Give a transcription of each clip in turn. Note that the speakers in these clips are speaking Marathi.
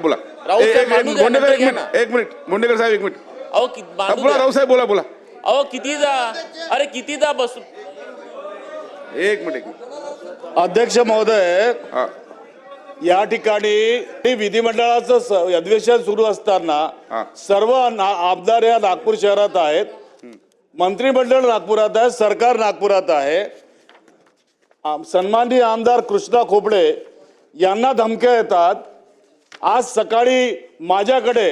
बोला. एक- मिनिट. एक मिनिट साहेब एक मिनिट. अहो बोला द्या. राऊत साहेब बोला बोला. अहो कितीदा अरे कितीदा बसू. एक मिनिट अध्यक्ष महोदय या ठिकाणी विधिमंडळाचं अधिवेशन सुरू असताना. सर्व ना- आमदार या नागपूर शहरात आहेत. मंत्रिमंडळ नागपुरात आहे सरकार नागपुरात आहे. आम- सन्माननीय आमदार कृष्णा खोपडे यांना धमक्या येतात. आज सकाळी माझ्याकडे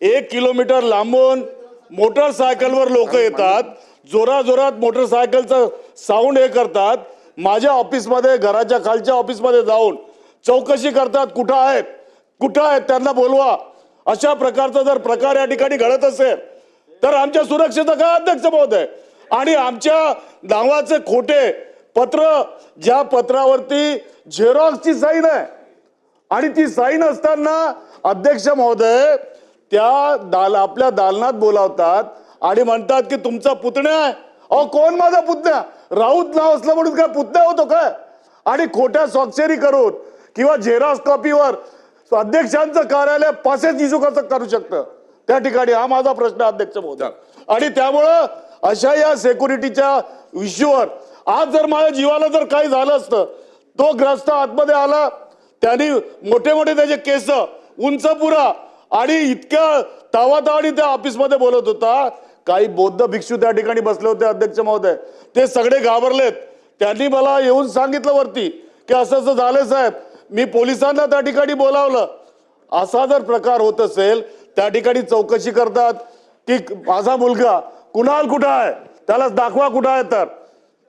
एक किलोमीटर लांबून मोटरसायकलवर लोक येतात. जोराजोरात मोटरसायकलचं साऊंड हे करतात. माझ्या ऑफिसमध्ये घराच्या खालच्या ऑफिसमध्ये जाऊन चौकशी करतात कुठं आहेत? कुठं आहेत? त्यांना बोलवा. अशा प्रकारचा जर प्रकार या ठिकाणी घडत असेल तर आमच्या सुरक्षेचं काय अध्यक्ष महोदय? आणि आमच्या नावाचे खोटे पत्र ज्या पत्रावरती झेरॉक्सची साईन आहे आणि ती साईन असताना अध्यक्ष महोदय त्या दाल आपल्या दालनात बोलावतात आणि म्हणतात की तुमचा पुतण्या आहे. अहो कोण माझा पुतण्या? राऊत नाव असलं म्हणून काय पुतण्या होतो काय? आणि खोट्या स्वाक्षरी करून किंवा झेरॉक्स कॉपीवर अध्यक्षांचं कार्यालय पासेच इशू कसं करू शकतं? त्या ठिकाणी हा माझा प्रश्न अध्यक्ष महोदय. आणि त्यामुळं अशा या सेक्युरिटीच्या इश्यूवर आज जर माझ्या जीवाला जर काही झालं असतं तो ग्रस्त आतमध्ये आला त्यांनी मोठे मोठे त्याचे केस उंच पुरा आणि इतक्या तावातावाडी त्या ऑफिसमध्ये बोलत होता. काही बौद्ध भिक्षू त्या ठिकाणी बसले होते अध्यक्ष महोदय. ते सगळे घाबरलेत. त्यांनी मला येऊन सांगितलं वरती की असं असं झालं साहेब. मी पोलिसांना त्या ठिकाणी बोलावलं. असा जर प्रकार होत असेल त्या ठिकाणी चौकशी करतात की माझा मुलगा कुणाल कुठं आहे? त्यालाच दाखवा कुठं आहे तर.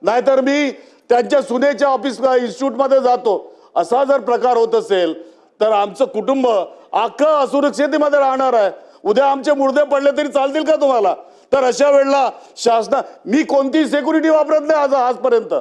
नाहीतर मी त्यांच्या सुनेच्या ऑफिस इन्स्टिट्यूटमध्ये जातो. असा जर प्रकार होत असेल तर आमचं कुटुंब अख्खं असुरक्षितेमध्ये राहणार आहे. उद्या आमचे मुर्दे पडले तरी चालतील का तुम्हाला? तर अशा वेळेला शासना मी कोणतीही सेक्युरिटी वापरत नाही आज आजपर्यंत.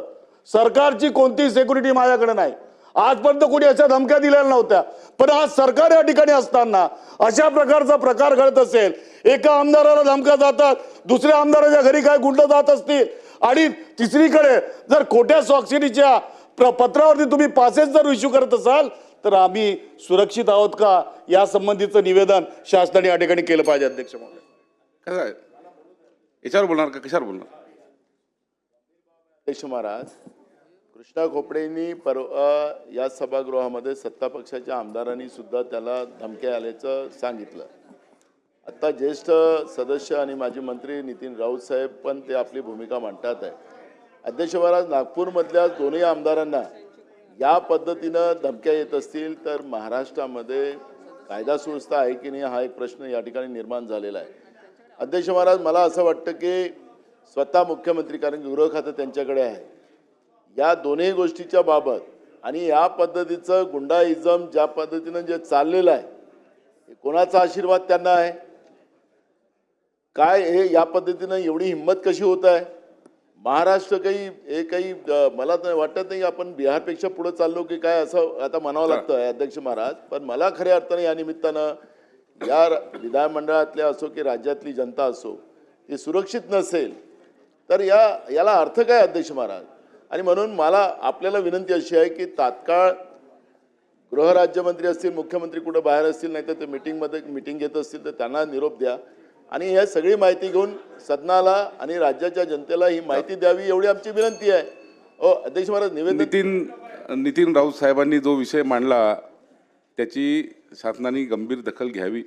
सरकारची कोणतीही सेक्युरिटी माझ्याकडे नाही. आजपर्यंत कोणी अशा धमक्या दिलेल्या नव्हत्या. पण आज सरकार या ठिकाणी असताना अशा प्रकारचा प्रकार घडत असेल एका आमदाराला धमक्या जातात दुसऱ्या आमदाराच्या घरी काय गुंड जात असतील आणि तिसरीकडे जर खोट्या स्वाक्षरीच्या पत्रावरती तुम्ही पासेस जर इश्यू करत असाल तर आम्ही सुरक्षित आहोत का? या संबंधीचं निवेदन शासनाने या ठिकाणी केलं पाहिजे अध्यक्ष महोदय. कसं आहे? याच्यावर बोलणार का? कशावर बोलणार? अध्यक्ष महाराज कृष्णा खोपडेंनी परवा या सभागृहामध्ये सत्ता पक्षाच्या आमदारांनी सुद्धा त्याला धमक्या आल्याचं सांगितलं. आता ज्येष्ठ सदस्य आणि माजी मंत्री नितीन राऊत साहेब पण ते आपली भूमिका मांडतात आहे. अध्यक्ष महाराज नागपूरमधल्या दोन्ही आमदारांना या पद्धतीनं धमक्या येत असतील तर महाराष्ट्रामध्ये कायदा सुव्यवस्था आहे की नाही हा एक प्रश्न या ठिकाणी निर्माण झालेला आहे. अध्यक्ष महाराज मला असं वाटतं की स्वतः मुख्यमंत्री कारण की गृह खातं त्यांच्याकडे आहे. या दोन्ही गोष्टीच्या बाबत आणि या पद्धतीचं गुंडाइजम ज्या पद्धतीनं जे चाललेलं आहे कोणाचा आशीर्वाद त्यांना आहे? काय हे या पद्धतीनं एवढी हिंमत कशी होत आहे? महाराष्ट्र काही हे काही अं, मला तर वाटत नाही आपण बिहारपेक्षा पुढे चाललो की काय असं आता म्हणावं लागतं आहे अध्यक्ष महाराज. पण मला खऱ्या अर्थानं या निमित्तानं या र- विधानमंडळातल्या असो की राज्यातली जनता असो ती सुरक्षित नसेल तर या याला अर्थ काय अध्यक्ष महाराज? आणि म्हणून मला आपल्याला विनंती अशी आहे की तात्काळ गृहराज्यमंत्री असतील मुख्यमंत्री कुठं बाहेर असतील नाही तर ते मिटिंगमध्ये मिटिंग घेत असतील तर त्यांना निरोप द्या. आणि ह्या सगळी माहिती घेऊन सदनाला आणि राज्याच्या जनतेला ही माहिती द्यावी एवढी आमची विनंती आहे. ओ अध्यक्ष महाराज निवेदन नितीन नितीन राऊत साहेबांनी जो विषय मांडला त्याची शासनाने गंभीर दखल घ्यावी.